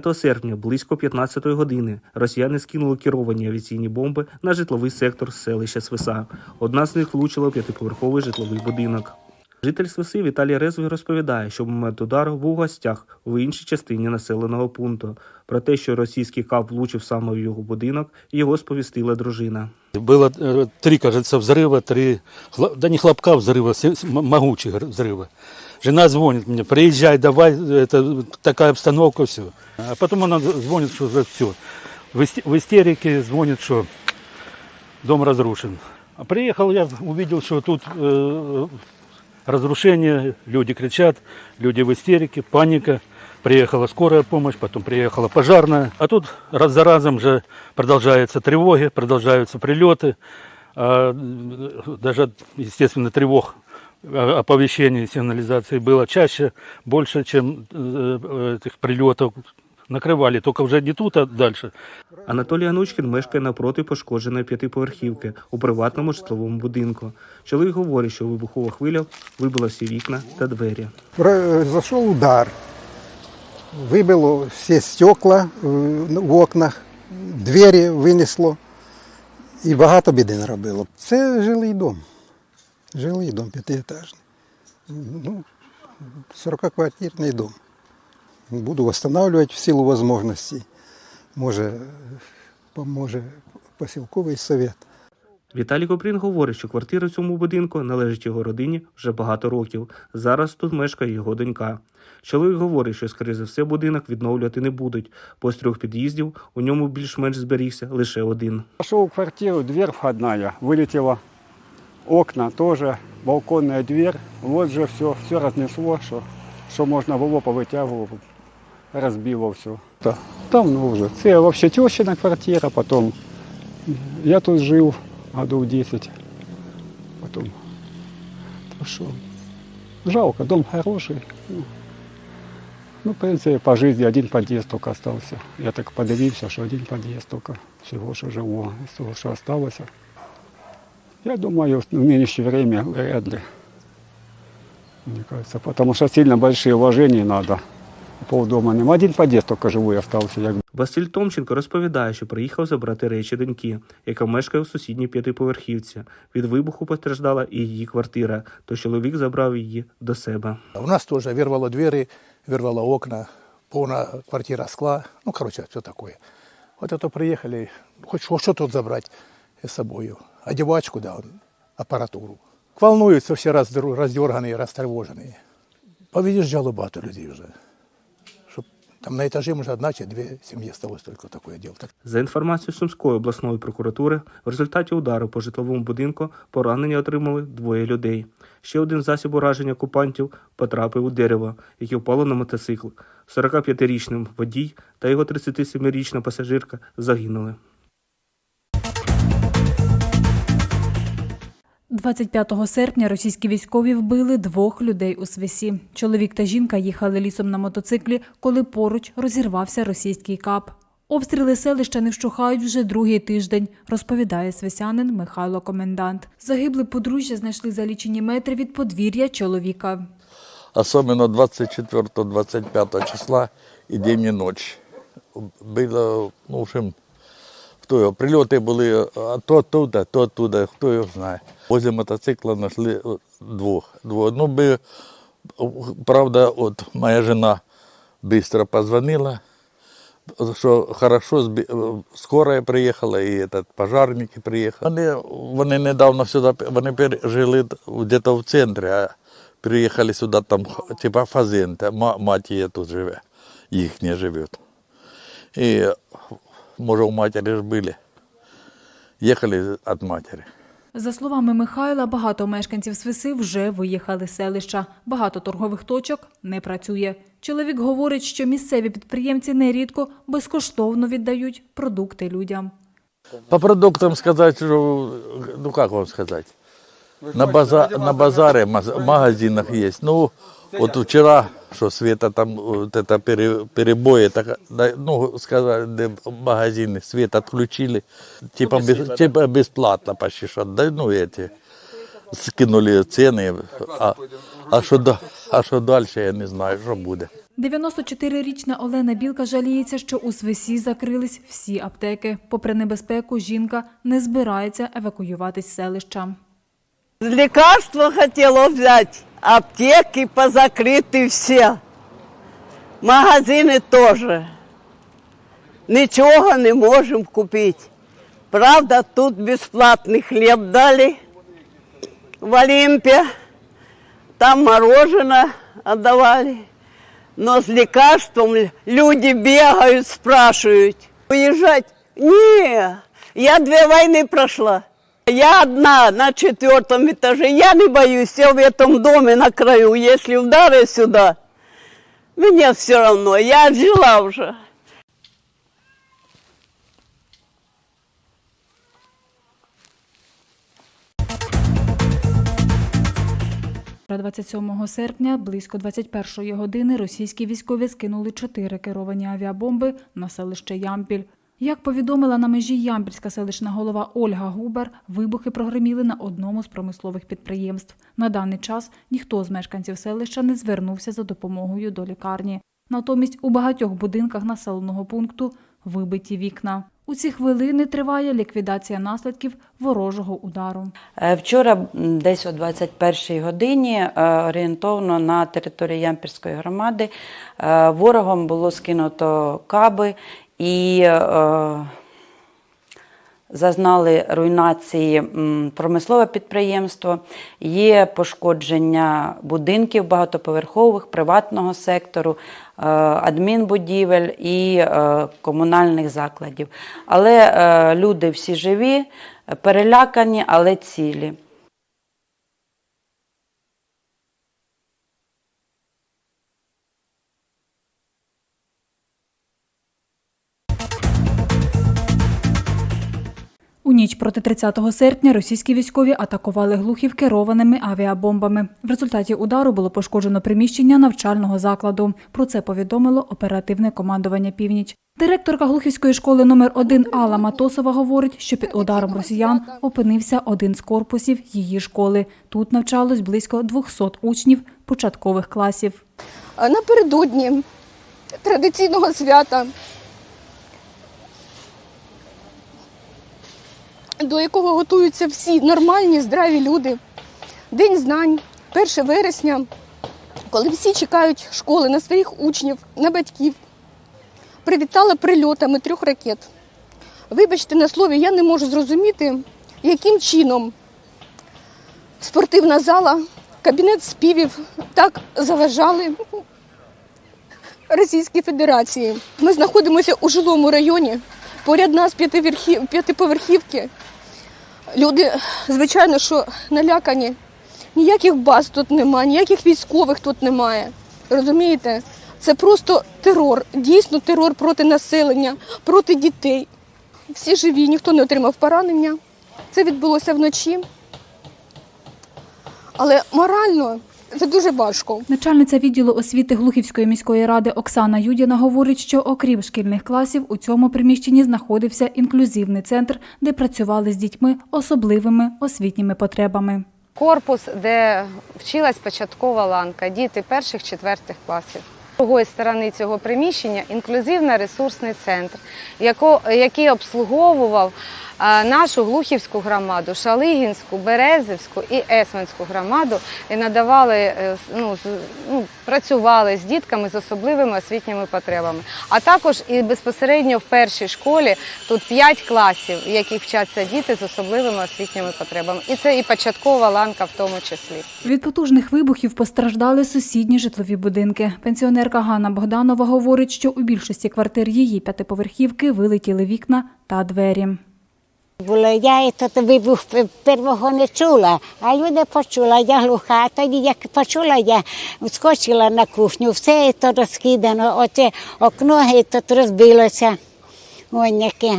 5 серпня близько 15 години росіяни скинули керовані авіаційні бомби на житловий сектор селища Свиса. Одна з них влучила п'ятиповерховий житловий будинок. Житель Свиси Віталій Резвий розповідає, що в момент удару був у гостях в іншій частині населеного пункту. Про те, що російський кап влучив саме в його будинок, його сповістила дружина. Было э, три, кажется, взрыва, три, хла- да не хлопка взрыва, с- с- м- могучих р- взрыва. Жена звонит мне, приезжай, давай, это такая обстановка, все. А потом она звонит, что уже все. В исте- в истерике звонит, что дом разрушен. А приехал я, увидел, что тут э, разрушение, люди кричат, люди в истерике, паника. Приехала скорая помощь, потом приехала пожарная. А тут раз за разом же продолжаются тревоги, продолжаются прилеты. А, даже, естественно, тревог, э, оповещений, сигнализации было чаще, больше, чем э, э, этих прилетов. Накрывали, только уже не тут, а дальше. Анатолій Анучкін мешкає напроти пошкодженої п'ятиповерхівки у приватному житловому будинку. Чоловік говорить, що вибухова хвиля вибила всі вікна та двері. Произошел удар. Выбило все стекла е, в окнах, двері винесло і багато біди наробило. Це жилий дом. Жилий дом п'ятиэтажний. Ну, 40-квартирний дом. Буду восстанавливать в силу возможностей. Може, поможе посілковий совет. Віталій Копрін говорить, що квартира в цьому будинку належить його родині вже багато років. Зараз тут мешкає його донька. Чоловік говорить, що, скоріше за все, будинок відновлювати не будуть, бо з трьох під'їздів у ньому більш-менш зберігся лише один. Пошел в квартиру, дверь входная, вылетела. Окна тоже, балконная дверь. Вот же все, все разнесло, что, что можно было повытягивало, Разбило все. Да, давно уже. Це вообще тещина квартира, потом я тут жил годов 10. Потом, то что, жалко, дом хороший. Ну, ну, в принципе, по жизни один подъезд только остался. Я так подивився, що один під'їзд только всього, що живого, з того, що осталося. Я думаю, в нынешнее время вряд ли. Мне кажется, потому что сильно большие вложения надо. Полдома нема. Один подъезд только живой остался. Як Василь Томченко розповідає, що приїхав забрати речі доньки, яка мешкає у сусідній п'ятиповерхівці. Від вибуху постраждала і її квартира, то чоловік забрав її до себе. У нас тоже вырвало двери, вырвало окна, полная квартира скла. Ну, короче, все такое. Вот это приехали, хоть что, что тут забрать с собой? Одевачку, да, аппаратуру. Волнуются все раздер- раздерганные, растревоженные. Повыезжало багато людей уже. Там на этаже, может, одна чи две семьи осталось только такое. Так За інформацією Сумської обласної прокуратури, в результаті удару по житловому будинку поранення отримали двоє людей. Ще один засіб ураження окупантів потрапив у дерево, яке впало на мотоцикл. 45-річний водій та його 37-річна пасажирка загинули. 25 серпня російські військові вбили двох людей у Свисі. Чоловік та жінка їхали лісом на мотоциклі, коли поруч розірвався російський кап. Обстріли селища не вщухають вже другий тиждень, розповідає свисянин Михайло Комендант. Загибле подружжя знайшли за лічені метри від подвір'я чоловіка. особенно 24-25 числа і день і ніч. Було, ну, в общем, хто його, прильоти були то туди, то туди, хто його знає. Возле мотоцикла знайшли двох. двох. Ну, би, правда, от моя жена швидко позвонила, що хорошо, скорая приїхала і этот, пожарники приїхали. Вони, вони недавно сюди, вони жили десь в центрі, а приїхали сюди, там, типа фазенти, ма- мать її тут живе, їхня живе. І, може, у матері ж були. Їхали від матері. За словами Михайла, багато мешканців Свиси вже виїхали з селища. Багато торгових точок не працює. Чоловік говорить, що місцеві підприємці нерідко безкоштовно віддають продукти людям. По продуктам сказать, что, ну как вам сказать, на, база, на базаре, маз- магазинах есть. Ну, вот вчера, что Света там, вот это пере- перебои, так, да, ну, сказали, да, магазины свет отключили, типа, без- типа бесплатно почти что, да, ну, эти, скинули цены, а, а, что, да- а что дальше, я не знаю, что будет. 94-річна Олена Білка жаліється, що у Свисі закрились всі аптеки. Попри небезпеку, жінка не збирається евакуюватись з селища. Лекарства хотела взять, Аптеки позакрыты все. Магазины тоже. Нічого не можемо купити. Правда, тут безплатний хліб дали в Олимпе. Там мороженое отдавали. Но с лекарством люди бегают, спрашивают. Уезжать? Не, я две войны прошла. Я одна на четвертом этаже. Я не боюсь, я в этом доме на краю. Если ударят сюда, мне все равно, я отжила уже. Вчора, 27 серпня, близько 21-ї години, російські військові скинули чотири керовані авіабомби на селище Ямпіль. Як повідомила на межі Ямпільська селищна голова Ольга Губер, вибухи прогреміли на одному з промислових підприємств. На даний час ніхто з мешканців селища не звернувся за допомогою до лікарні. Натомість у багатьох будинках населеного пункту вибиті вікна. У ці хвилини триває ліквідація наслідків ворожого удару. Е, Вчора десь о 21-й годині е, орієнтовно на території Ямпірської громади е, ворогом було скинуто каби і е, зазнали руйнації промислове підприємство, є пошкодження будинків багатоповерхових, приватного сектору, е, адмінбудівель і е, комунальних закладів. Але е, люди всі живі, перелякані, але цілі. Ніч проти 30 серпня російські військові атакували Глухів керованими авіабомбами. В результаті удару було пошкоджено приміщення навчального закладу. Про це повідомило оперативне командування Північ. Директорка Глухівської школи номер 1 Алла Матосова говорить, що під ударом росіян опинився один з корпусів її школи. Тут навчалось близько 200 учнів початкових класів. Напередодні традиційного свята, до якого готуються всі нормальні, здраві люди. День знань, 1 вересня, коли всі чекають школи на своїх учнів, на батьків, привітали прильотами трьох ракет. Вибачте на слові, я не можу зрозуміти, яким чином спортивна зала, кабінет співів так заважали Російській Федерації. Ми знаходимося у жилому районі, поряд нас п'ятиповерхівки. Люди, звичайно, що налякані. Ніяких баз тут немає, ніяких військових тут немає. Розумієте? Це просто терор, дійсно терор проти населення, проти дітей. Всі живі, ніхто не отримав поранення. Це відбулося вночі. Але морально це дуже важко. Начальниця відділу освіти Глухівської міської ради Оксана Юдіна говорить, що окрім шкільних класів у цьому приміщенні знаходився інклюзивний центр, де працювали з дітьми особливими освітніми потребами. Корпус, де вчилась початкова ланка, діти перших четвертих класів. З другої сторони цього приміщення інклюзивно-ресурсний центр, який обслуговував нашу Глухівську громаду, Шалигінську, Березівську і Есменську громаду і надавали, е, ну, ну, працювали з дітками з особливими освітніми потребами. А також і безпосередньо в першій школі тут 5 класів, в яких вчаться діти з особливими освітніми потребами. І це і початкова ланка в тому числі. Від потужних вибухів постраждали сусідні житлові будинки. Пенсіонерка Ганна Богданова говорить, що у більшості квартир її п'ятиповерхівки вилетіли вікна та двері. Було я і тут вибух первого не чула, а люди почула, я глуха. А тоді, як почула, я вскочила на кухню, все то розкидано, оце окно і тут розбилося. Ось яке.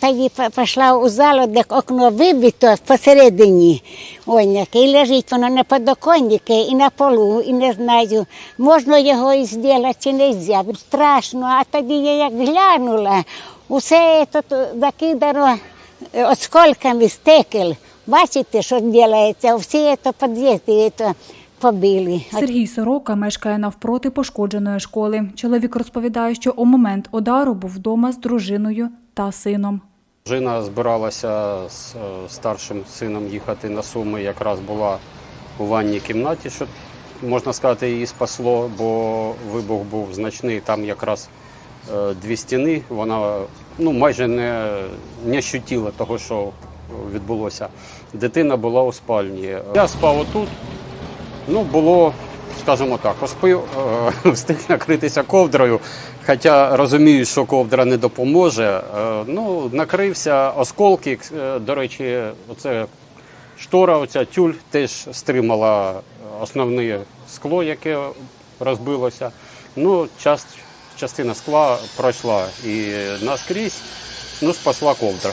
Тоді пішла у залу, де окно вибито посередині. Ось яке. І лежить воно на подоконнику і на полу, і не знаю, можна його і зробити чи не можна. Страшно. А тоді я як глянула, усе тут закидано осколками стекол. Бачите, що робиться? Всі це під'їзди, це побили. Сергій Сорока мешкає навпроти пошкодженої школи. Чоловік розповідає, що у момент удару був вдома з дружиною та сином. Жина збиралася з е, старшим сином їхати на Суми, якраз була у ванній кімнаті, що можна сказати, її спасло, бо вибух був значний. Там якраз е, дві стіни. Вона ну, майже не, не ощутила того, що відбулося. Дитина була у спальні. Я спав отут. Ну, було, скажімо так, поспив, е, встиг накритися ковдрою. Хоча розумію, що ковдра не допоможе. Е, Ну, накрився осколки. Е, До речі, оце штора, оця тюль теж стримала основне скло, яке розбилося. Ну, част, частина скла пройшла і наскрізь ну, спасла ковдра.